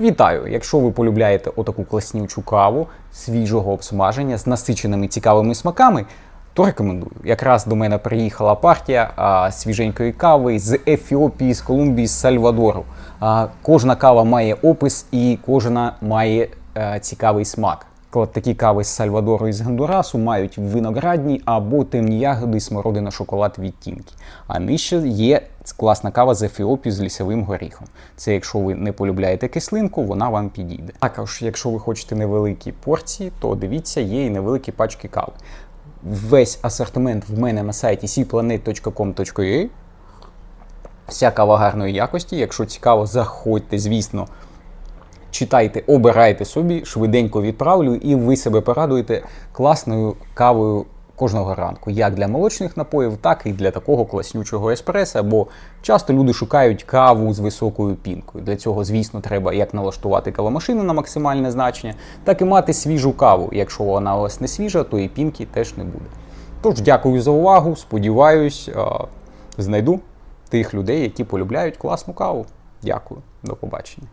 Вітаю! Якщо ви полюбляєте отаку класнючу каву свіжого обсмаження з насиченими цікавими смаками, то рекомендую. Якраз до мене приїхала партія а, свіженької кави з Ефіопії, з Колумбії, з Сальвадору. А, кожна кава має опис і кожна має а, цікавий смак. От такі кави з Сальвадору і з Гондурасу мають виноградні або темні ягоди, смородина, шоколад відтінки. А нижче є класна кава з Ефіопії з лісовим горіхом. Це якщо ви не полюбляєте кислинку, вона вам підійде. Також, якщо ви хочете невеликі порції, то дивіться, є і невеликі пачки кави. Весь асортимент в мене на сайті cplanet.com.ua. Вся кава гарної якості. Якщо цікаво, заходьте, звісно. Читайте, обирайте собі, швиденько відправлю, і ви себе порадуєте класною кавою кожного ранку, як для молочних напоїв, так і для такого класнючого еспресо. Бо часто люди шукають каву з високою пінкою. Для цього, звісно, треба як налаштувати кавомашину на максимальне значення, так і мати свіжу каву. Якщо вона у вас не свіжа, то і пінки теж не буде. Тож, дякую за увагу. Сподіваюсь, знайду тих людей, які полюбляють класну каву. Дякую, до побачення.